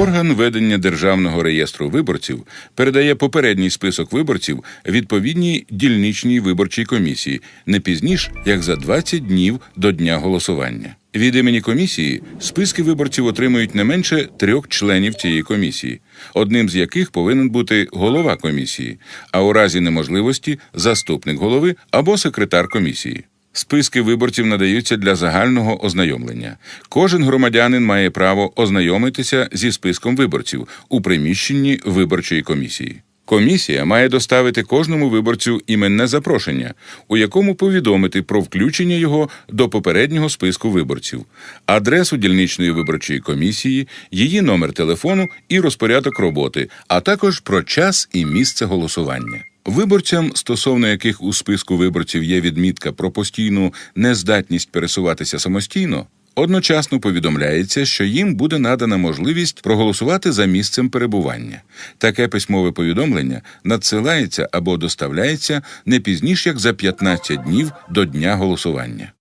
Орган ведення державного реєстру виборців передає попередній список виборців відповідній дільничній виборчій комісії не пізніш як за 20 днів до дня голосування. Від імені комісії списки виборців отримують не менше трьох членів цієї комісії, одним з яких повинен бути голова комісії, а у разі неможливості заступник голови або секретар комісії. Списки виборців надаються для загального ознайомлення. Кожен громадянин має право ознайомитися зі списком виборців у приміщенні виборчої комісії. Комісія має доставити кожному виборцю іменне запрошення, у якому повідомити про включення його до попереднього списку виборців, адресу дільничної виборчої комісії, її номер телефону і розпорядок роботи, а також про час і місце голосування. Виборцям, стосовно яких у списку виборців є відмітка про постійну нездатність пересуватися самостійно, одночасно повідомляється, що їм буде надана можливість проголосувати за місцем перебування. Таке письмове повідомлення надсилається або доставляється не пізніш як за 15 днів до дня голосування.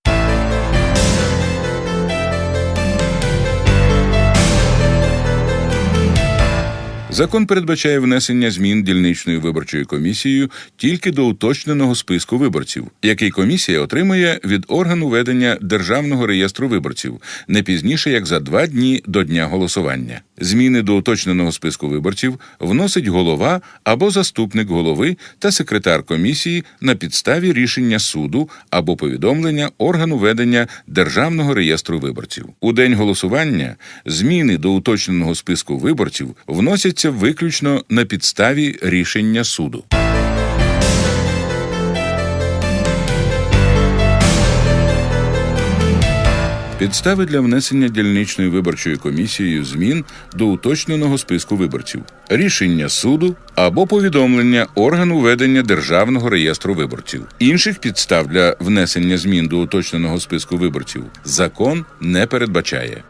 Закон передбачає внесення змін дільничною виборчою комісією тільки до уточненого списку виборців, який комісія отримує від органу ведення державного реєстру виборців не пізніше як за два дні до дня голосування. Зміни до уточненого списку виборців вносить голова або заступник голови та секретар комісії на підставі рішення суду або повідомлення органу ведення державного реєстру виборців. У день голосування зміни до уточненого списку виборців вносяться виключно на підставі рішення суду. Підстави для внесення дільничною виборчою комісією змін до уточненого списку виборців, рішення суду або повідомлення органу ведення державного реєстру виборців. Інших підстав для внесення змін до уточненого списку виборців закон не передбачає.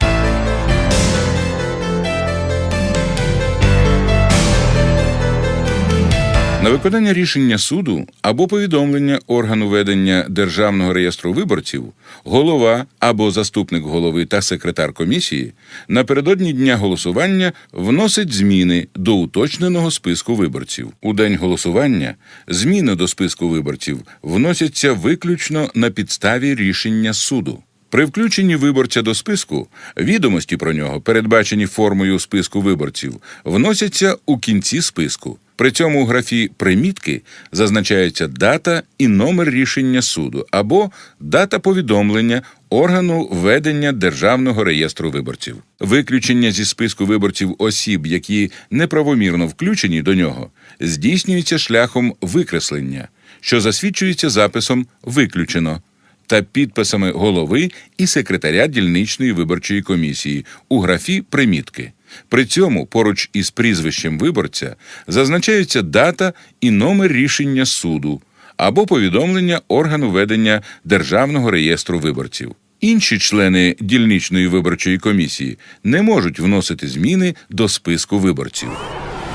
На виконання рішення суду або повідомлення органу ведення державного реєстру виборців, голова або заступник голови та секретар комісії напередодні дня голосування вносить зміни до уточненого списку виборців. У день голосування зміни до списку виборців вносяться виключно на підставі рішення суду. При включенні виборця до списку відомості про нього, передбачені формою списку виборців, вносяться у кінці списку. При цьому у графі примітки зазначається дата і номер рішення суду або дата повідомлення органу ведення державного реєстру виборців. Виключення зі списку виборців осіб, які неправомірно включені до нього, здійснюється шляхом викреслення, що засвідчується записом виключено та підписами голови і секретаря дільничної виборчої комісії у графі примітки. При цьому поруч із прізвищем виборця зазначаються дата і номер рішення суду або повідомлення органу ведення державного реєстру виборців. Інші члени дільничної виборчої комісії не можуть вносити зміни до списку виборців.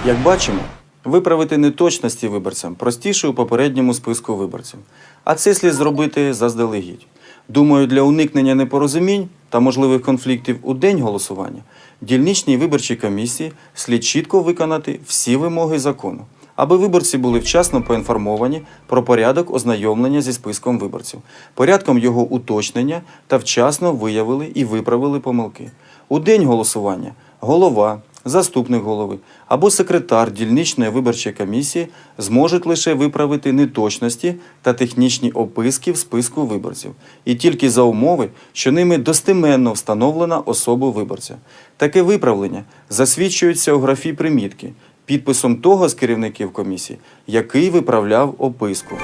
Як бачимо, виправити неточності виборцям простіше у попередньому списку виборців. А це слід зробити заздалегідь. Думаю, для уникнення непорозумінь та можливих конфліктів у день голосування дільничній виборчій комісії слід чітко виконати всі вимоги закону, аби виборці були вчасно поінформовані про порядок ознайомлення зі списком виборців, порядком його уточнення та вчасно виявили і виправили помилки. У день голосування голова, заступник голови або секретар дільничної виборчої комісії зможуть лише виправити неточності та технічні описки в списку виборців, і тільки за умови, що ними достеменно встановлена особа виборця. Таке виправлення засвідчується у графі примітки підписом того з керівників комісії, який виправляв описку.